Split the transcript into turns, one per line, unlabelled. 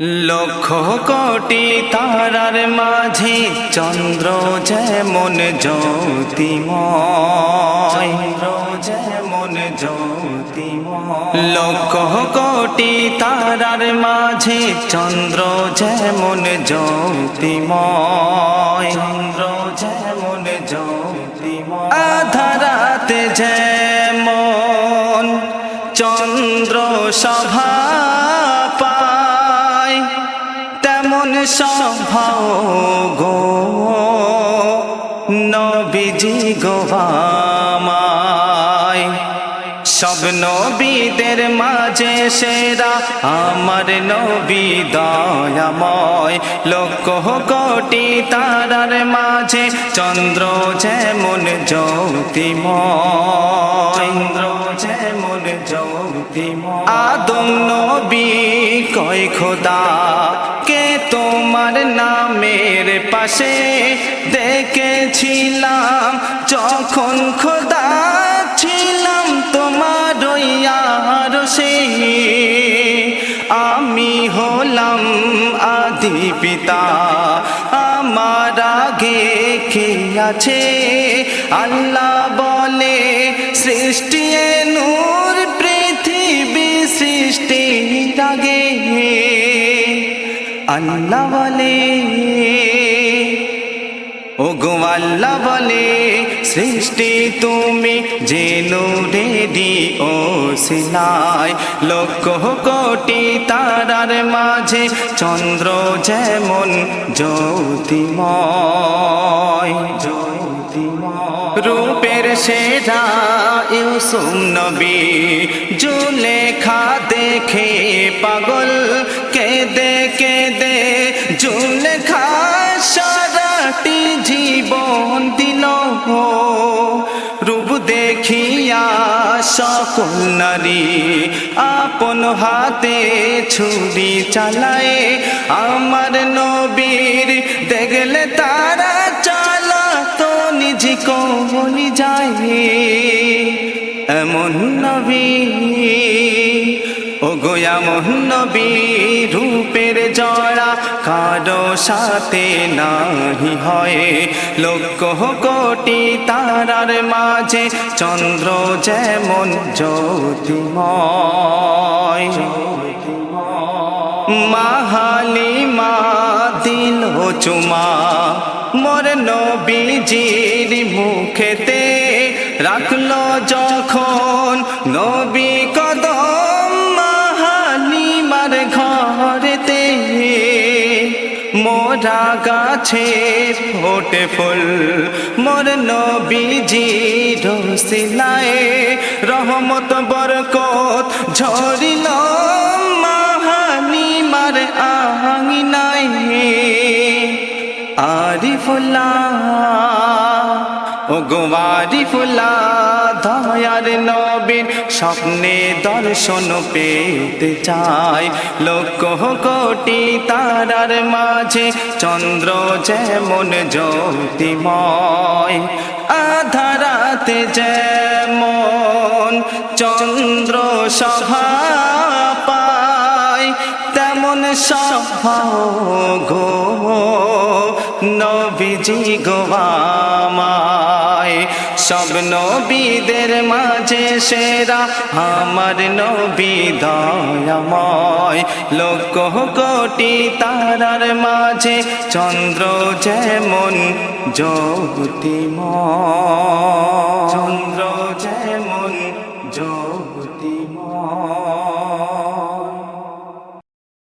লক্ষ কোটি তারার মাঝে, চন্দ্র যেমন জ্যোতিময়। যেমন লক্ষ কোটি তারার মাঝে চন্দ্র যেমন জ্যোতিময় চন্দ্র যেমন জ্যোতিময়। আধারাতে যেমন চন্দ্র সভা তেমন স্বভাব গো? নবীজি গোবামায় সব নবীদের মাঝে সেরা আমার নবী দয়াময়। লক্ষ কোটি তারার মাঝে চন্দ্র যেমন জ্যোতিময়। চন্দ্র যেমন জ্যোতিময়। আদম নবী কয় খোদা তোমার নামের পাশে দেখেছিলাম, যখন খোদা ছিলাম তোমার আর সে আমি হলাম আদি পিতা, আমার আগে কে আছে? আল্লাহ বলে, সৃষ্টি নূর, পৃথিবী সৃষ্টি আগে। আল্লাহ বলে ও গো আল্লাহ বলে, সৃষ্টি তুমি জেনু রেডি ও সিলাই লক্ষ কোটি তারার মাঝে চন্দ্র যেমন জ্যোতিময় জ্যোতিময়। রূপের সেরা ইউসুম নবী, জুলেখা দেখে পাগল। কেঁদে কেঁদে জুলেখা সারাটি জীবন দিল রূপ দেখিয়া সকল নারী আপন হাতে ছুরি চালায়। আমার নবীর দেখলে তারা চালা তো নিজ কলি যায়। এমন নবী ও গোয়া নবী রূপের জড়া কারও সাথে নাহি হয়। লক্ষ কোটি তারার মাঝে চন্দ্র যেমন জ্যোতিময়। মাহালি মা দিল চুমা, মোর নবীজির মুখেতে রাখল যখন নবী গাছে ফোটে ফুল। মোর নবীজি রসিলায় রহমত বরকত ঝরিল। মাহালিমার আঙিনায় আরিফুল্লাহ ও গোয়ারি ফুলা, দয়ার নবীন, স্বপ্নে দর্শন পেতে চাই। লক্ষ কোটি তারার মাঝে, চন্দ্র যেমন জ্যোতিময়, আধারাতে যেমন চন্দ্র সভা পায়, তেমন সভা গো নবীজি গোবামায় সব নবীদের মাঝে সেরা আমার নবী দয়াময়। লক্ষ কোটি তারার মাঝে চন্দ্র যেমন জ্যোতিময়।